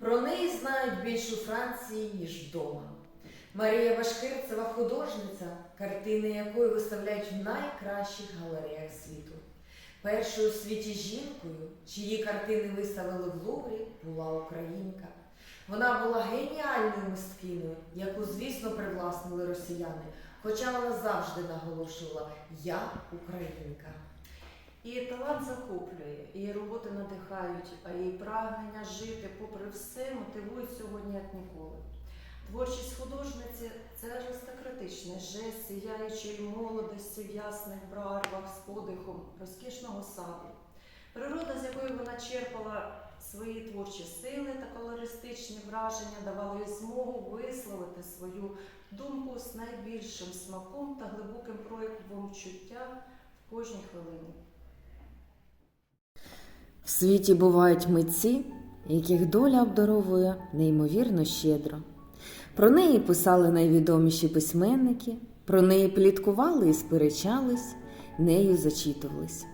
Про неї знають більше у Франції, ніж вдома. Марія Башкирцева художниця, картини якої виставляють в найкращих галереях світу. Першою у світі жінкою, чиї картини виставили в Луврі, була українка. Вона була геніальною мисткиною, яку, звісно, привласнили росіяни, хоча вона завжди наголошувала Я українка. Її талант захоплює, її роботи надихають, а її прагнення жити, попри все, мотивують сьогодні як ніколи. Творчість художниці це аристократичний жест сіяючої молодості в ясних барвах з подихом розкішного саду. Природа, з якої вона черпала свої творчі сили та колористичні враження, давала їй змогу висловити свою думку з найбільшим смаком та глибоким проявом чуття в кожній хвилині. В світі бувають митці, яких доля обдаровує неймовірно щедро. Про неї писали найвідоміші письменники, про неї пліткували і сперечались, нею зачитувались.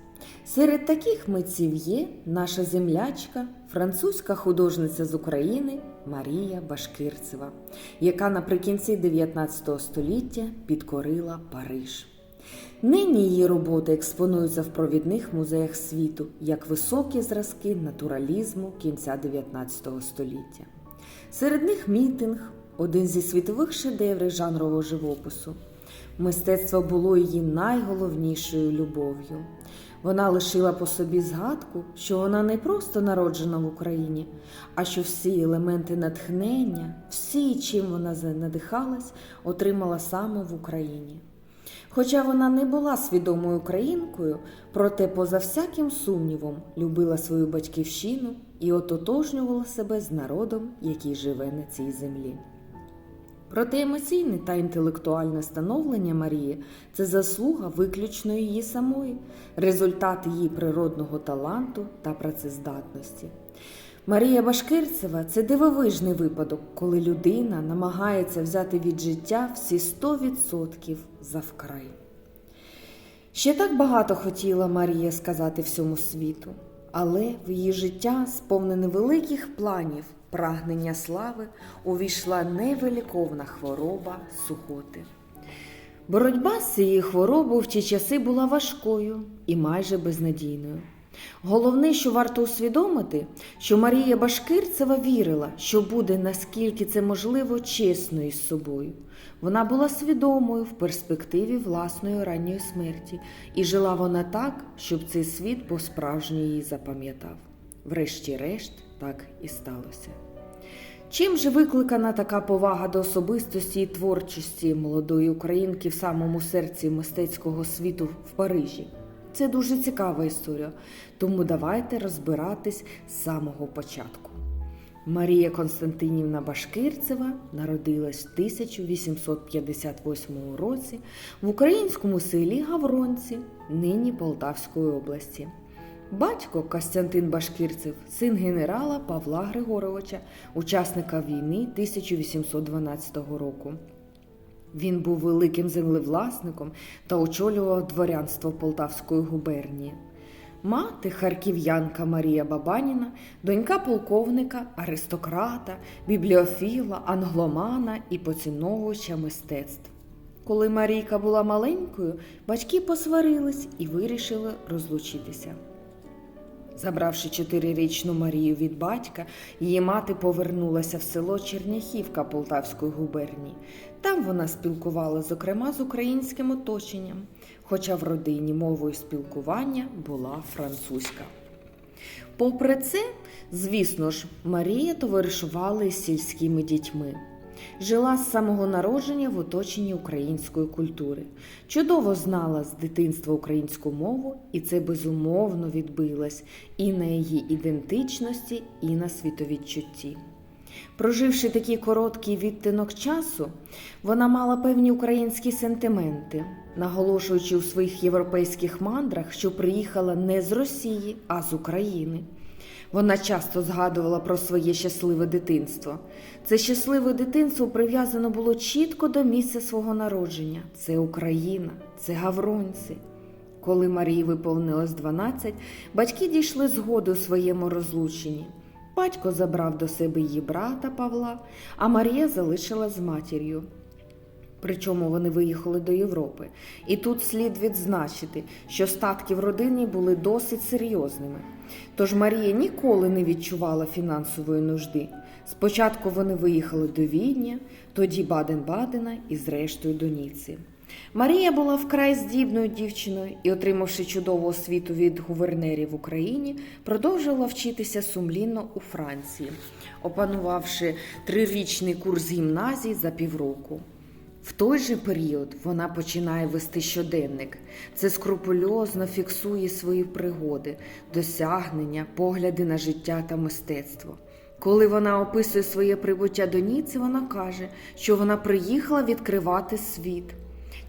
Серед таких митців є наша землячка, французька художниця з України Марія Башкирцева, яка наприкінці 19 століття підкорила Париж. Нині її роботи експонуються в провідних музеях світу як високі зразки натуралізму кінця 19 століття. Серед них мітинг один зі світових шедеврів жанрового живопису. Мистецтво було її найголовнішою любов'ю. Вона лишила по собі згадку, що вона не просто народжена в Україні, а що всі елементи натхнення, всі, чим вона надихалась, отримала саме в Україні. Хоча вона не була свідомою українкою, проте, поза всяким сумнівом, любила свою батьківщину і ототожнювала себе з народом, який живе на цій землі. Проте емоційне та інтелектуальне становлення Марії це заслуга виключно її самої, результат її природного таланту та працездатності. Марія Башкирцева це дивовижний випадок, коли людина намагається взяти від життя всі 100% завкрай. Ще так багато хотіла Марія сказати всьому світу, але в її життя, сповнене великих планів, прагнення слави, увійшла невиліковна хвороба сухоти. Боротьба з цією хворобою в ті часи була важкою і майже безнадійною. Головне, що варто усвідомити, що Марія Башкирцева вірила, що буде наскільки це можливо чесною з собою. Вона була свідомою в перспективі власної ранньої смерті, і жила вона так, щоб цей світ по-справжньому її запам'ятав. Врешті-решт, так і сталося. Чим же викликана така повага до особистості і творчості молодої українки в самому серці мистецького світу в Парижі? Це дуже цікава історія, тому давайте розбиратись з самого початку. Марія Константинівна Башкирцева народилась в 1858 році в українському селі Гавронці, нині Полтавської області. Батько Костянтин Башкирцев, син генерала Павла Григоровича, учасника війни 1812 року. Він був великим землевласником та очолював дворянство Полтавської губернії. Мати харків'янка Марія Бабаніна, донька полковника, аристократа, бібліофіла, англомана і поціновувача мистецтв. Коли Марійка була маленькою, батьки посварились і вирішили розлучитися. Забравши чотирирічну Марію від батька, її мати повернулася в село Черняхівка Полтавської губернії. Там вона спілкувала, зокрема, з українським оточенням, хоча в родині мовою спілкування була французька. Попри це, звісно ж, Марія товаришувала із сільськими дітьми. Жила з самого народження в оточенні української культури. Чудово знала з дитинства українську мову, і це безумовно відбилось і на її ідентичності, і на світовідчутті. Проживши такий короткий відтинок часу, вона мала певні українські сентименти, наголошуючи у своїх європейських мандрах, що приїхала не з Росії, а з України. Вона часто згадувала про своє щасливе дитинство. Це щасливе дитинство прив'язано було чітко до місця свого народження. Це Україна, це Гавронці. Коли Марії виповнилось 12, батьки дійшли згоди у своєму розлученні. Батько забрав до себе її брата Павла, а Марія залишила з матір'ю. Причому вони виїхали до Європи. І тут слід відзначити, що статки в родині були досить серйозними. Тож Марія ніколи не відчувала фінансової нужди. Спочатку вони виїхали до Відня, тоді Баден-Бадена і зрештою до Ніці. Марія була вкрай здібною дівчиною і, отримавши чудову освіту від гувернерів в Україні, продовжила вчитися сумлінно у Франції, опанувавши трирічний курс гімназії за півроку. В той же період вона починає вести щоденник. Це скрупульозно фіксує свої пригоди, досягнення, погляди на життя та мистецтво. Коли вона описує своє прибуття до Ніці, вона каже, що вона приїхала відкривати світ.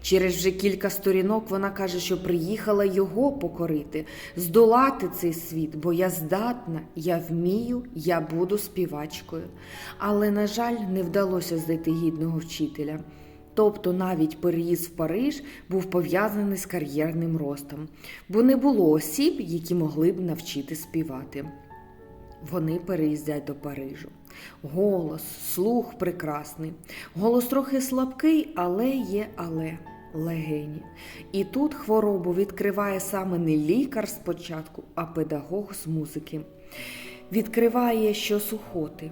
Через вже кілька сторінок вона каже, що приїхала його покорити, здолати цей світ, бо я здатна, я вмію, я буду співачкою. Але, на жаль, не вдалося знайти гідного вчителя. Тобто навіть переїзд в Париж був пов'язаний з кар'єрним ростом, бо не було осіб, які могли б навчити співати. Вони переїздять до Парижу. Голос, слух прекрасний. Голос трохи слабкий, але є але легені. І тут хворобу відкриває саме не лікар спочатку, а педагог з музики. Відкриває, що сухоти.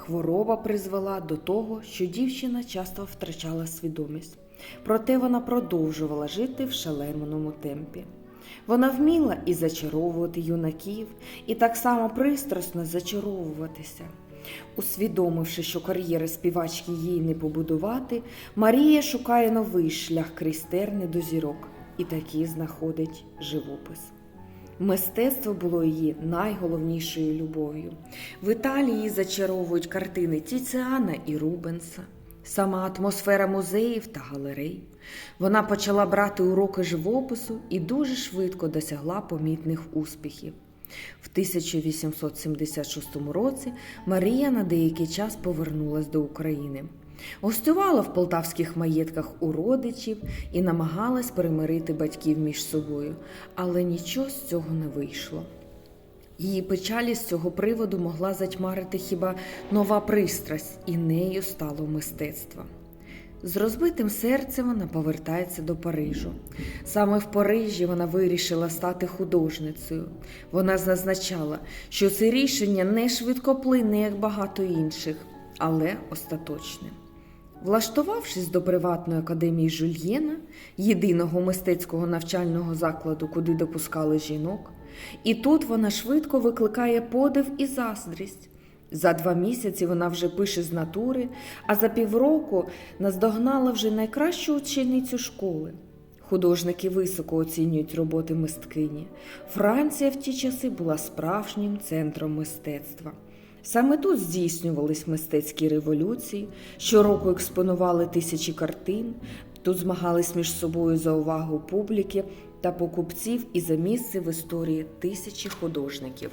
Хвороба призвела до того, що дівчина часто втрачала свідомість. Проте вона продовжувала жити в шаленому темпі. Вона вміла і зачаровувати юнаків, і так само пристрасно зачаровуватися. Усвідомивши, що кар'єри співачки їй не побудувати, Марія шукає новий шлях крізь терни до зірок і таки знаходить живопис. Мистецтво було її найголовнішою любов'ю. В Італії зачаровують картини Тіціана і Рубенса, сама атмосфера музеїв та галерей. Вона почала брати уроки живопису і дуже швидко досягла помітних успіхів. В 1876 році Марія на деякий час повернулась до України. Гостювала в полтавських маєтках у родичів і намагалась перемирити батьків між собою, але нічого з цього не вийшло. Її печалі з цього приводу могла затьмарити хіба нова пристрасть, і нею стало мистецтво. З розбитим серцем вона повертається до Парижу. Саме в Парижі вона вирішила стати художницею. Вона зазначала, що це рішення не швидкоплинне, як багато інших, але остаточне. Влаштувавшись до приватної академії Жульєна, єдиного мистецького навчального закладу, куди допускали жінок, і тут вона швидко викликає подив і заздрість. За два місяці вона вже пише з натури, а за півроку наздогнала вже найкращу ученицю школи. Художники високо оцінюють роботи мисткині. Франція в ті часи була справжнім центром мистецтва. Саме тут здійснювались мистецькі революції, щороку експонували тисячі картин, тут змагались між собою за увагу публіки та покупців і за місце в історії тисячі художників.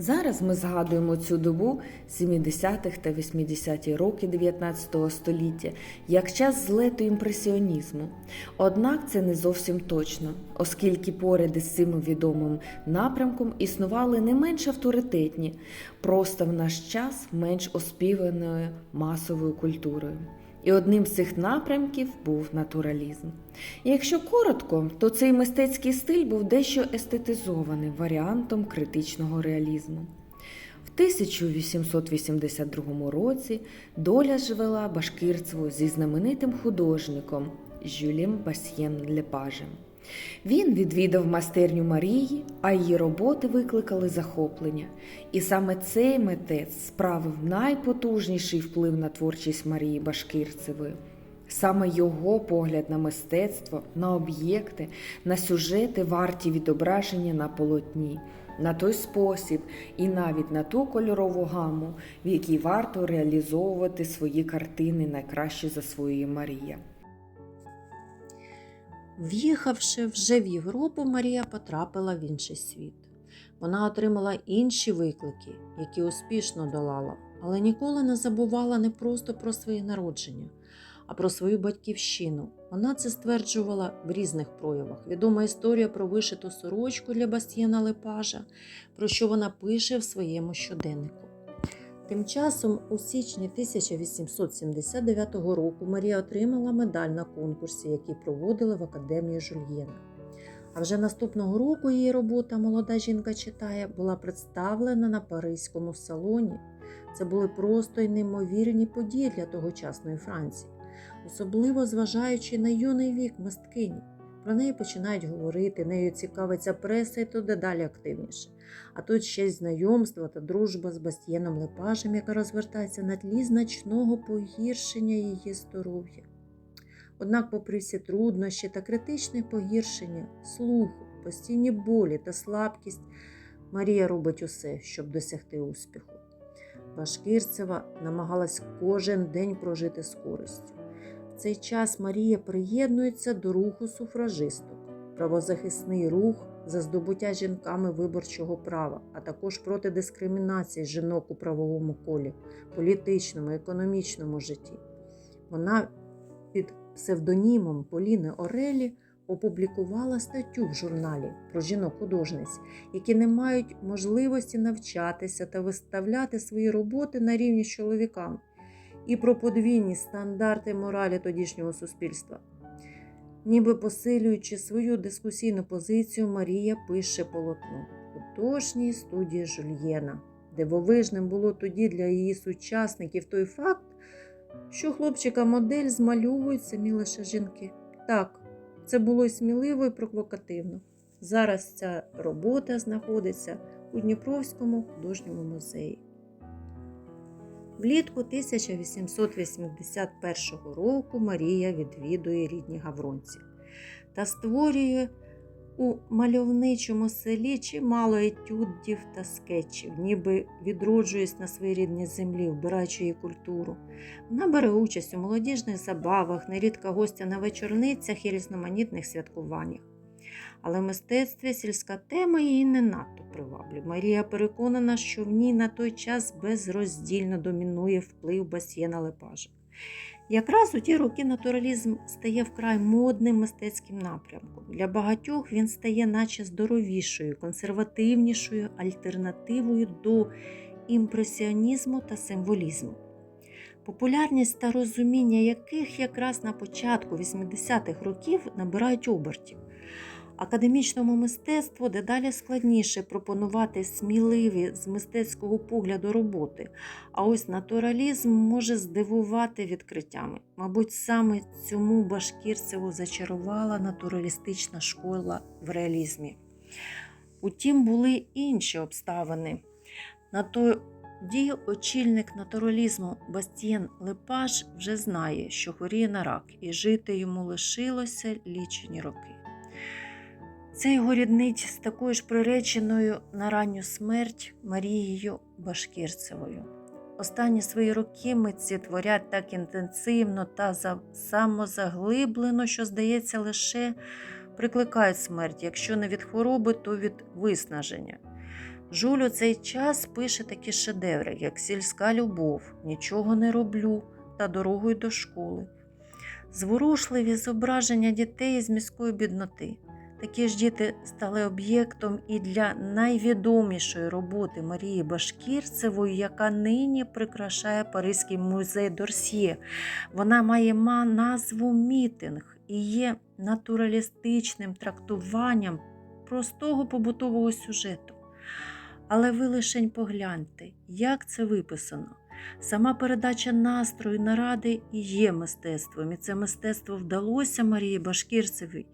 Зараз ми згадуємо цю добу 70-х та 80-ті роки 19 століття як час злету імпресіонізму. Однак це не зовсім точно, оскільки поряд із цим відомим напрямком існували не менш авторитетні, просто в наш час менш оспіваною масовою культурою. І одним з цих напрямків був натуралізм. І якщо коротко, то цей мистецький стиль був дещо естетизованим варіантом критичного реалізму. В 1882 році доля звела Башкирцеву зі знаменитим художником Жюлем Басьєн Лепажем. Він відвідав майстерню Марії, а її роботи викликали захоплення. І саме цей митець справив найпотужніший вплив на творчість Марії Башкирцевої. Саме його погляд на мистецтво, на об'єкти, на сюжети варті відображення на полотні, на той спосіб і навіть на ту кольорову гаму, в якій варто реалізовувати свої картини найкраще засвоює Марія. В'їхавши вже в Європу, Марія потрапила в інший світ. Вона отримала інші виклики, які успішно долала, але ніколи не забувала не просто про своє народження, А про свою батьківщину вона це стверджувала в різних проявах. Відома історія про вишиту сорочку для Бастієна Лепажа, про що вона пише в своєму щоденнику. Тим часом, у січні 1879 року, Марія отримала медаль на конкурсі, який проводили в Академії Жульєна. А вже наступного року її робота Молода жінка читає була представлена на Паризькому салоні. Це були просто й неймовірні події для тогочасної Франції, особливо зважаючи на юний вік мисткині. Про неї починають говорити, нею цікавиться преса і то дедалі активніше. А тут ще й знайомство та дружба з Бастієном Лепажем, яка розвертається на тлі значного погіршення її здоров'я. Однак, попри всі труднощі та критичне погіршення слуху, постійні болі та слабкість, Марія робить усе, щоб досягти успіху. Башкирцева намагалась кожен день прожити з користю. Цей час Марія приєднується до руху суфражисток, правозахисний рух за здобуття жінками виборчого права, а також проти дискримінації жінок у правовому колі, політичному, економічному житті. Вона під псевдонімом Поліни Орелі опублікувала статтю в журналі про жінок-художниць, які не мають можливості навчатися та виставляти свої роботи на рівні з чоловіками, і про подвійні стандарти моралі тодішнього суспільства. Ніби посилюючи свою дискусійну позицію, Марія пише полотно художній студії Жульєна. Дивовижним було тоді для її сучасників той факт, що хлопчика-модель змальовують самі лише жінки. Так, це було й сміливо і провокативно. Зараз ця робота знаходиться у Дніпровському художньому музеї. Влітку 1881 року Марія відвідує рідні Гавронці та створює у мальовничому селі чимало етюдів та скетчів, ніби відроджуєсь на своїй рідній землі, вбираючи її культуру. Вона бере участь у молодіжних забавах, нерідка гостя на вечорницях і різноманітних святкуваннях. Але в мистецтві сільська тема її не надто приваблює. Марія переконана, що в ній на той час безроздільно домінує вплив Басьєна Лепажа. Якраз у ті роки натуралізм стає вкрай модним мистецьким напрямком. Для багатьох він стає наче здоровішою, консервативнішою альтернативою до імпресіонізму та символізму. Популярність та розуміння яких якраз на початку 80-х років набирають обертів. Академічному мистецтву дедалі складніше пропонувати сміливі з мистецького погляду роботи, а ось натуралізм може здивувати відкриттями. Мабуть, саме цьому Башкірцеву зачарувала натуралістична школа в реалізмі. Утім, були інші обставини. На тоді очільник натуралізму Бастієн Лепаш вже знає, що хворіє на рак, і жити йому лишилося лічені роки. Це його ріднить з такою ж приреченою на ранню смерть Марією Башкірцевою. Останні свої роки митці творять так інтенсивно та самозаглиблено, що, здається, лише прикликають смерть, якщо не від хвороби, то від виснаження. Жуль у цей час пише такі шедеври, як Сільська любов, Нічого не роблю та дорогою до школи. Зворушливі зображення дітей з міської бідноти. Такі ж діти стали об'єктом і для найвідомішої роботи Марії Башкірцевої, яка нині прикрашає Паризький музей Дорсьє. Вона має назву Мітинг і є натуралістичним трактуванням простого побутового сюжету. Але ви лишень погляньте, як це виписано. Сама передача настрою наради і є мистецтвом, і це мистецтво вдалося Марії Башкірцевій.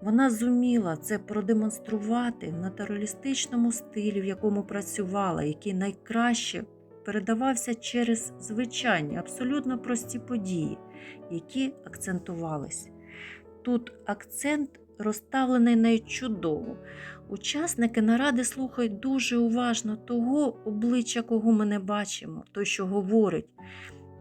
Вона зуміла це продемонструвати в натуралістичному стилі, в якому працювала, який найкраще передавався через звичайні, абсолютно прості події, які акцентувались. Тут акцент розставлений найчудово. Учасники наради слухають дуже уважно того обличчя, кого ми не бачимо, той, що говорить.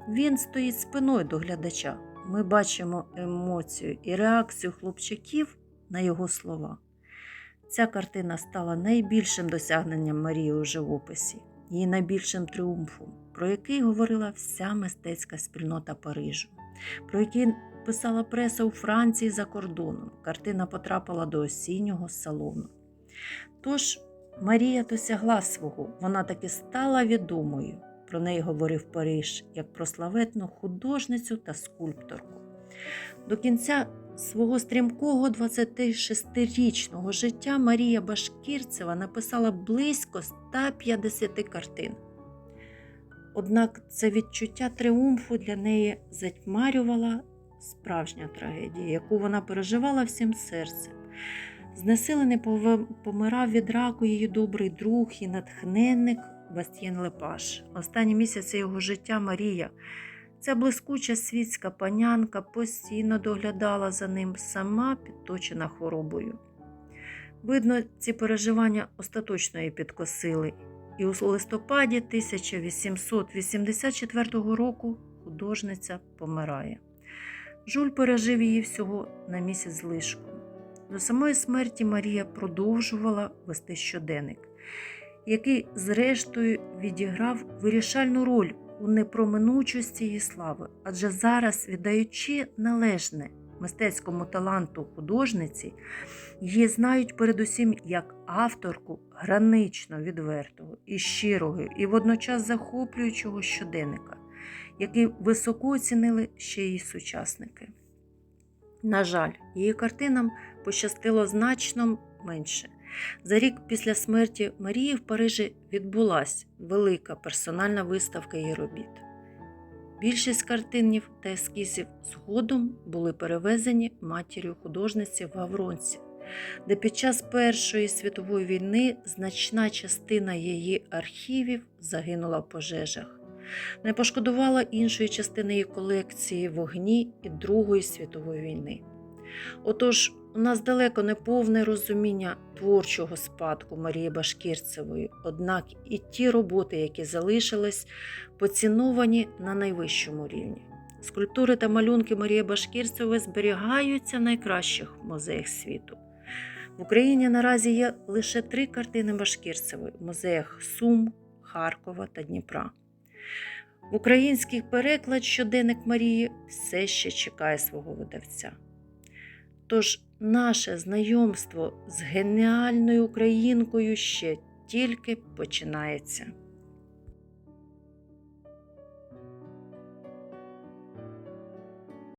Він стоїть спиною до глядача. Ми бачимо емоцію і реакцію хлопчаків на його слова. Ця картина стала найбільшим досягненням Марії у живописі, її найбільшим тріумфом, про який говорила вся мистецька спільнота Парижу. про які писала преса у Франції за кордоном. Картина потрапила до осіннього салону. Тож Марія досягла свого, вона таки стала відомою. Про неї говорив Париж як про славетну художницю та скульпторку. До кінця свого стрімкого 26-річного життя Марія Башкірцева написала близько 150 картин. Однак це відчуття триумфу для неї затьмарювала справжня трагедія, яку вона переживала всім серцем. Знесилений помирав від раку її добрий друг і натхненник Бастієн Лепаш. Останні місяці його життя Марія, ця блискуча світська панянка, постійно доглядала за ним, сама підточена хворобою. Видно, ці переживання остаточно її підкосили, і у листопаді 1884 року художниця помирає. Жуль пережив її всього на місяць з лишком. До самої смерті Марія продовжувала вести щоденник, який, зрештою, відіграв вирішальну роль у непроминучості її слави, адже зараз, віддаючи належне мистецькому таланту художниці, її знають передусім як авторку гранично відвертого і щирого, і водночас захоплюючого щоденника, який високо оцінили ще її сучасники. На жаль, її картинам пощастило значно менше. За рік після смерті Марії в Парижі відбулася велика персональна виставка її робіт. Більшість картинів та ескізів згодом були перевезені матір'ю художниці в Гавронці, де під час Першої світової війни значна частина її архівів загинула в пожежах. Не пошкодувала іншої частини її колекції вогні і Другої світової війни. Отож, у нас далеко не повне розуміння творчого спадку Марії Башкірцевої, однак і ті роботи, які залишились, поціновані на найвищому рівні. Скульптури та малюнки Марії Башкірцевої зберігаються в найкращих музеях світу. В Україні наразі є лише три картини Башкірцевої в музеях Сум, Харкова та Дніпра. В український переклад щоденник Марії все ще чекає свого видавця. Тож наше знайомство з геніальною українкою ще тільки починається.